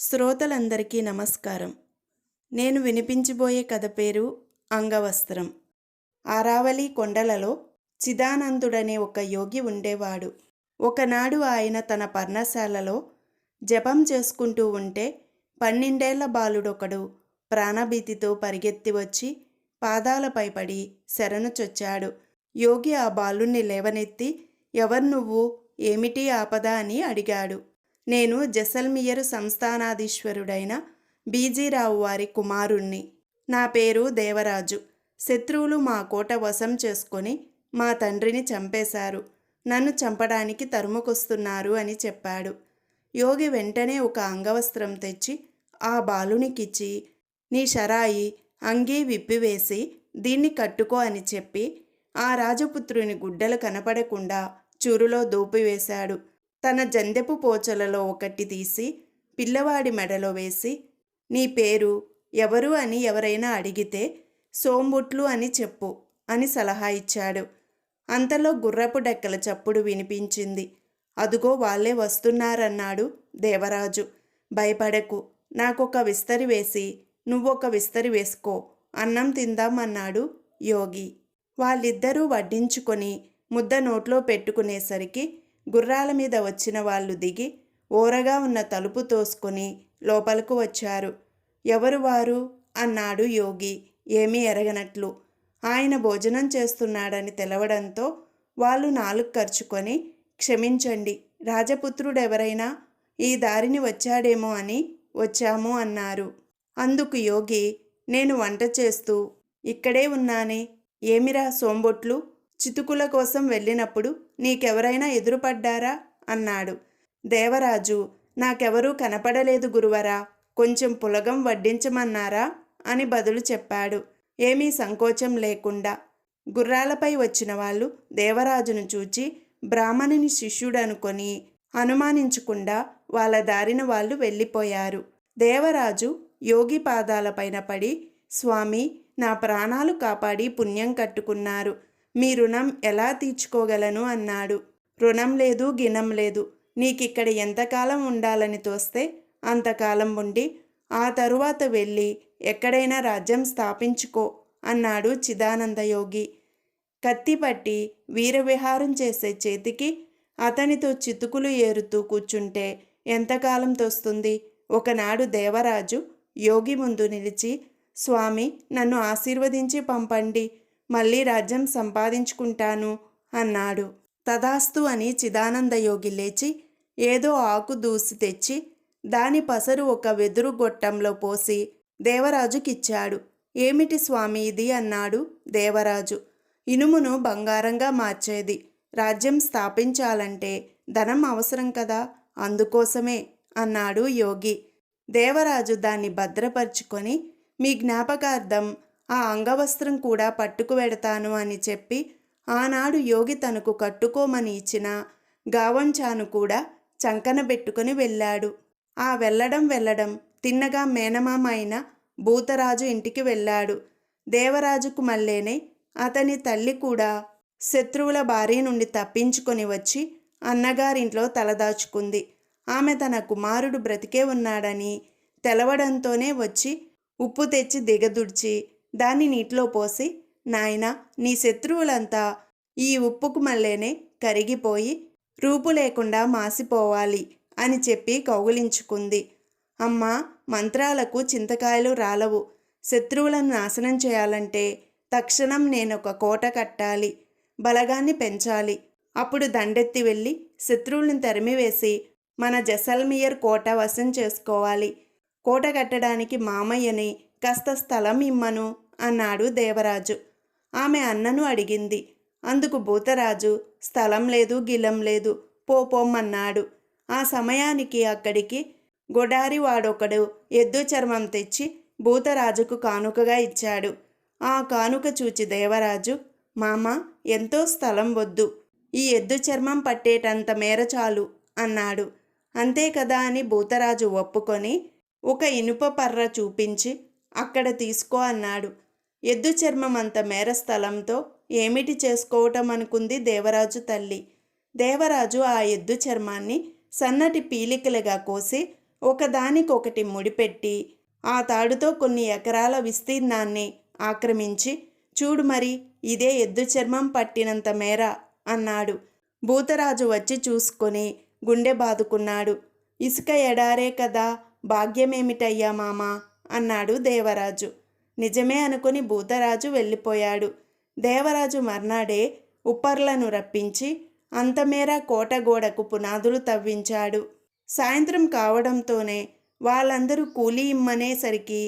శ్రోతలందరికీ నమస్కారం. నేను వినిపించబోయే కథ పేరు అంగవస్త్రం. ఆరావళి కొండలలో చిదానందుడనే ఒక యోగి ఉండేవాడు. ఒకనాడు ఆయన తన పర్ణశాలలో జపం చేసుకుంటూ ఉంటే పన్నెండేళ్ళ బాలుడొకడు ప్రాణభీతితో పరిగెత్తి వచ్చి పాదాలపై పడి శరణు చొచ్చాడు. యోగి ఆ బాలుణ్ణి లేవనెత్తి ఎవరు నువ్వు? ఏమిటి ఆపద? అని అడిగాడు. నేను జసల్మియర్ సంస్థానాధీశ్వరుడైన బీజీరావు వారి కుమారుణ్ణి. నా పేరు దేవరాజు. శత్రువులు మా కోట వశం చేసుకొని మా తండ్రిని చంపేశారు. నన్ను చంపడానికి తరుముకొస్తున్నారు అని చెప్పాడు. యోగి వెంటనే ఒక అంగవస్త్రం తెచ్చి ఆ బాలునికిచ్చి నీ షరాయి అంగీ విప్పివేసి దీన్ని కట్టుకో అని చెప్పి ఆ రాజపుత్రుని గుడ్డలు కనపడకుండా చూరులో దూపివేశాడు. తన జందెపు పోచలలో ఒకటి తీసి పిల్లవాడి మెడలో వేసి నీ పేరు ఎవరు అని ఎవరైనా అడిగితే సోంబుట్లు అని చెప్పు అని సలహా ఇచ్చాడు. అంతలో గుర్రపు డెక్కల చప్పుడు వినిపించింది. అదుగో వాళ్ళే వస్తున్నారన్నాడు దేవరాజు. భయపడకు నాకొక విస్తరి వేసి నువ్వొక విస్తరి వేసుకో అన్నం తిందామన్నాడు యోగి. వాళ్ళిద్దరూ వడ్డించుకొని ముద్ద నోట్లో పెట్టుకునేసరికి గుర్రాల మీద వచ్చిన వాళ్ళు దిగి ఓరగా ఉన్న తలుపు తోసుకొని లోపలకు వచ్చారు. ఎవరు వారు? అన్నాడు యోగి. ఏమీ ఎరగనట్లు. ఆయన భోజనం చేస్తున్నాడని తెలవడంతో వాళ్ళు నాలుగు ఖర్చుకొని క్షమించండి రాజపుత్రుడెవరైనా? ఈ దారిని వచ్చాడేమో అని వచ్చాము అన్నారు. అందుకు యోగి నేను వంట చేస్తూ ఇక్కడే ఉన్నానే. ఏమిరా సోంబొట్లు? చితుకుల కోసం వెళ్ళినప్పుడు నీకెవరైనా ఎదురుపడ్డారా? అన్నాడు. దేవరాజు నాకెవరూ కనపడలేదు గురువరా. కొంచెం పులగం వడ్డించమన్నారా? అని బదులు చెప్పాడు. ఏమీ సంకోచం లేకుండా. గుర్రాలపై వచ్చిన వాళ్ళు దేవరాజును చూచి బ్రాహ్మణుని శిష్యుడనుకొని అనుమానించకుండా వాళ్ళ దారిన వాళ్ళు వెళ్ళిపోయారు. దేవరాజు యోగి పాదాలపైన పడి స్వామి నా ప్రాణాలు కాపాడి పుణ్యం కట్టుకున్నారు. మీ రుణం ఎలా తీర్చుకోగలను? అన్నాడు. రుణం లేదు గినం లేదు. నీకిక్కడ ఎంతకాలం ఉండాలని తోస్తే అంతకాలం ఉండి ఆ తరువాత వెళ్ళి ఎక్కడైనా రాజ్యం స్థాపించుకో అన్నాడు చిదానందయోగి కత్తి పట్టి వీరవిహారం చేసే చేతికి అతనితో చితుకులు ఏరుతూ కూర్చుంటే ఎంతకాలం తోస్తుంది? ఒకనాడు దేవరాజు యోగి ముందు నిలిచి స్వామి నన్ను ఆశీర్వదించి పంపండి. మళ్ళీ రాజ్యం సంపాదించుకుంటాను అన్నాడు. తదాస్తు అని చిదానందయోగి లేచి ఏదో ఆకు దూసి తెచ్చి దాని పసరు ఒక వెదురు గొట్టంలో పోసి దేవరాజుకిచ్చాడు. ఏమిటి స్వామి ఇది అన్నాడు దేవరాజు. ఇనుమును బంగారంగా మార్చేది. రాజ్యం స్థాపించాలంటే ధనం అవసరం కదా? అందుకోసమే అన్నాడు యోగి. దేవరాజు దాన్ని భద్రపరుచుకొని మీ జ్ఞాపకార్థం ఆ అంగవస్త్రం కూడా పట్టుకు వెడతాను అని చెప్పి ఆనాడు యోగి తనకు కట్టుకోమని ఇచ్చిన గావంచాను కూడా చంకన పెట్టుకుని వెళ్ళాడు. ఆ వెళ్ళడం వెళ్ళడం తిన్నగా మేనమామ అయిన భూతరాజు ఇంటికి వెళ్ళాడు. దేవరాజుకు మళ్ళేనే అతని తల్లి కూడా శత్రువుల భార్య నుండి తప్పించుకొని వచ్చి అన్నగారింట్లో తలదాచుకుంది. ఆమె తన కుమారుడు బ్రతికే ఉన్నాడని తెలవడంతోనే వచ్చి ఉప్పు తెచ్చి దిగదుడ్చి దాన్ని నీటిలో పోసి నాయన నీ శత్రువులంతా ఈ ఉప్పుకు మళ్ళేనే కరిగిపోయి రూపు లేకుండా మాసిపోవాలి అని చెప్పి కౌగులించుకుంది. అమ్మ మంత్రాలకు చింతకాయలు రాలవు. శత్రువులను నాశనం చేయాలంటే తక్షణం నేనొక కోట కట్టాలి బలగాన్ని పెంచాలి. అప్పుడు దండెత్తి వెళ్ళి శత్రువులను తరిమివేసి మన జసల్మియర్ కోట వశం చేసుకోవాలి. కోట కట్టడానికి మామయ్యని కాస్త స్థలం ఇమ్మను. అన్నాడు దేవరాజు. ఆమె అన్నను అడిగింది. అందుకు భూతరాజు స్థలం లేదు గిలం లేదు పోపోమ్మన్నాడు ఆ సమయానికి అక్కడికి గొడారి వాడొకడు ఎద్దు చర్మం తెచ్చి భూతరాజుకు కానుకగా ఇచ్చాడు. ఆ కానుక చూచి దేవరాజు మామ ఎంతో స్థలం వద్దు. ఈ ఎద్దు చర్మం పట్టేటంత మేర చాలు అన్నాడు. అంతే కదా అని భూతరాజు ఒప్పుకొని ఒక ఇనుప పర్ర చూపించి అక్కడ తీసుకో అన్నాడు. ఎద్దు చర్మం అంత మేర స్థలంతో ఏమిటి చేసుకోవటం అనుకుంది దేవరాజు తల్లి. దేవరాజు ఆ ఎద్దు చర్మాన్ని సన్నటి పీలికలుగా కోసి ఒకదానికొకటి ముడిపెట్టి ఆ తాడుతో కొన్ని ఎకరాల విస్తీర్ణాన్ని ఆక్రమించి చూడు మరి ఇదే ఎద్దు చర్మం పట్టినంత మేర అన్నాడు. భూతరాజు వచ్చి చూసుకొని గుండె బాదుకున్నాడు. ఇసుక ఎడారే కదా భాగ్యమేమిటయ్యా మామా అన్నాడు దేవరాజు. నిజమే అనుకుని భూతరాజు వెళ్ళిపోయాడు. దేవరాజు మర్నాడే ఉప్పర్లను రప్పించి అంతమేర కోట గోడకు పునాదులు తవ్వించాడు. సాయంత్రం కావడంతోనే వాళ్ళందరూ కూలి ఇమ్మనేసరికి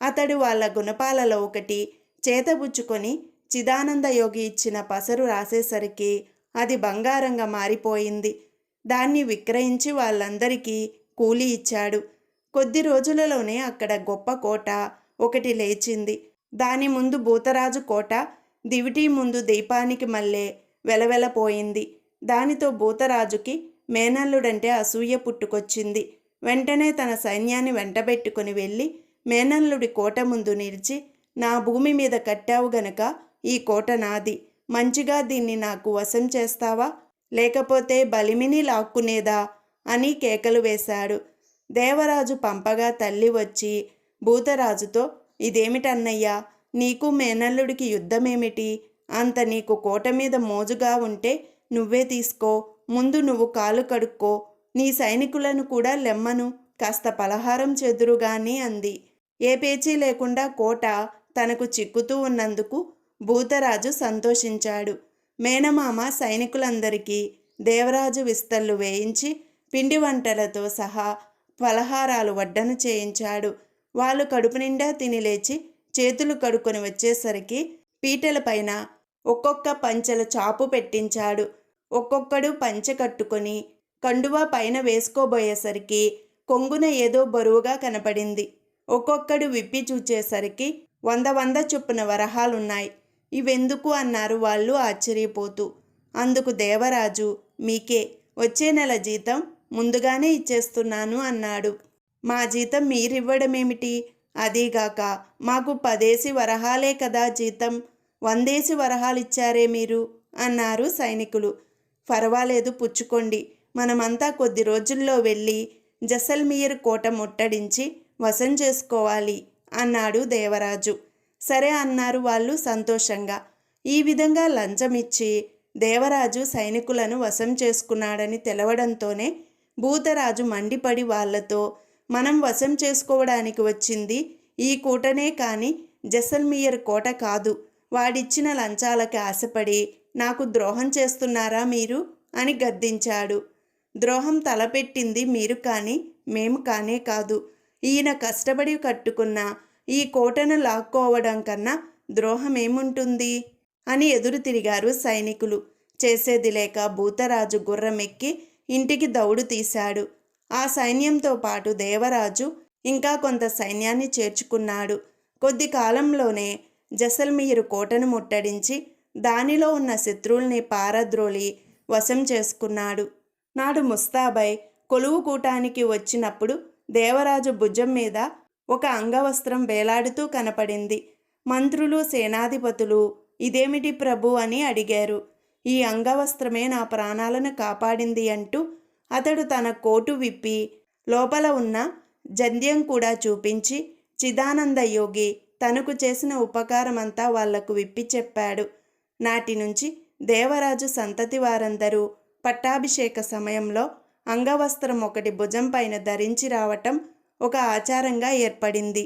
అతడు వాళ్ళ గుణపాలలో ఒకటి చేతబుచ్చుకొని చిదానంద యోగి ఇచ్చిన పసరు రాసేసరికి అది బంగారంగా మారిపోయింది. దాన్ని విక్రయించి వాళ్ళందరికీ కూలి ఇచ్చాడు. కొద్ది రోజులలోనే అక్కడ గొప్ప కోట ఒకటి లేచింది. దాని ముందు భూతరాజు కోట దివిటి ముందు దీపానికి మల్లె వెలవెలపోయింది. దానితో భూతరాజుకి మేనల్లుడంటే అసూయ పుట్టుకొచ్చింది. వెంటనే తన సైన్యాన్ని వెంటబెట్టుకుని వెళ్ళి మేనల్లుడి కోట ముందు నిలిచి నా భూమి మీద కట్టావు గనక ఈ కోట నాది. మంచిగా దీన్ని నాకు వశం చేస్తావా? లేకపోతే బలిమిని లాక్కునేదా? అని కేకలు వేశాడు. దేవరాజు పంపగా తల్లి వచ్చి భూతరాజుతో ఇదేమిటన్నయ్యా నీకు మేనల్లుడికి యుద్ధమేమిటి? అంత నీకు కోట మీద మోజుగా ఉంటే నువ్వే తీసుకో ముందు నువ్వు కాలు కడుక్కో నీ సైనికులను కూడా లెమ్మను కాస్త పలహారం చెదురుగాని అంది. ఏ పేచీ లేకుండా కోట తనకు చిక్కుతూ ఉన్నందుకు భూతరాజు సంతోషించాడు. మేనమామ సైనికులందరికీ దేవరాజు విస్తళ్ళు వేయించి పిండి వంటలతో సహా పలహారాలు వడ్డన చేయించాడు. వాళ్ళు కడుపు నిండా తిని లేచి చేతులు కడుక్కొని వచ్చేసరికి పీటలపైన ఒక్కొక్క పంచెల చాపు పెట్టించాడు. ఒక్కొక్కడు పంచె కట్టుకొని కండువా పైన వేసుకోబోయేసరికి కొంగున ఏదో బరువుగా కనపడింది. ఒక్కొక్కడు విప్పి చూచేసరికి వంద వంద చొప్పున వరహాలున్నాయి. ఇవెందుకు? అన్నారు వాళ్ళు ఆశ్చర్యపోతూ. అందుకు దేవరాజు మీకే వచ్చే నెల జీతం ముందుగానే ఇచ్చేస్తున్నాను అన్నాడు. మా జీతం మీరివ్వడమేమిటి? అదీగాక మాకు పదేసి వరహాలే కదా జీతం. వందేసి వరహాలిచ్చారే మీరు? అన్నారు సైనికులు. పర్వాలేదు పుచ్చుకోండి. మనమంతా కొద్ది రోజుల్లో వెళ్ళి జసల్మీర్ కోట ముట్టడించి వశం చేసుకోవాలి అన్నాడు దేవరాజు. సరే అన్నారు వాళ్ళు సంతోషంగా. ఈ విధంగా లంచమిచ్చి దేవరాజు సైనికులను వశం చేసుకున్నాడని తెలవడంతోనే భూతరాజు మండిపడి వాళ్ళతో మనం వశం చేసుకోవడానికి వచ్చింది ఈ కోటనే కాని జసల్మియర్ కోట కాదు. వాడిచ్చిన లంచాలకి ఆశపడి నాకు ద్రోహం చేస్తున్నారా మీరు? అని గద్దించాడు. ద్రోహం తలపెట్టింది మీరు కానీ మేము కానే కాదు. ఈయన కష్టపడి కట్టుకున్న ఈ కోటను లాక్కోవడం కన్నా ద్రోహం ఏముంటుంది అని ఎదురు తిరిగారు సైనికులు. చేసేది లేక భూతరాజు గుర్రమెక్కి ఇంటికి దౌడు తీశాడు. ఆ సైన్యంతో పాటు దేవరాజు ఇంకా కొంత సైన్యాన్ని చేర్చుకున్నాడు. కొద్ది కాలంలోనే జసల్మీరు కోటను ముట్టడించి దానిలో ఉన్న శత్రువుల్ని పారద్రోలి వశం చేసుకున్నాడు. నాడు ముస్తాబై కొలువు కూటానికి వచ్చినప్పుడు దేవరాజు భుజం మీద ఒక అంగవస్త్రం వేలాడుతూ కనపడింది. మంత్రులు సేనాధిపతులు ఇదేమిటి ప్రభు అని అడిగారు. ఈ అంగవస్త్రమే నా ప్రాణాలను కాపాడింది అంటూ అతడు తన కోటు విప్పి లోపల ఉన్న జంధ్యం కూడా చూపించి చిదానంద యోగి తనకు చేసిన ఉపకారమంతా వాళ్ళకు విప్పి చెప్పాడు. నాటి నుంచి దేవరాజు సంతతి వారందరూ పట్టాభిషేక సమయంలో అంగవస్త్రం ఒకటి భుజం పైన ధరించి రావటం ఒక ఆచారంగా ఏర్పడింది.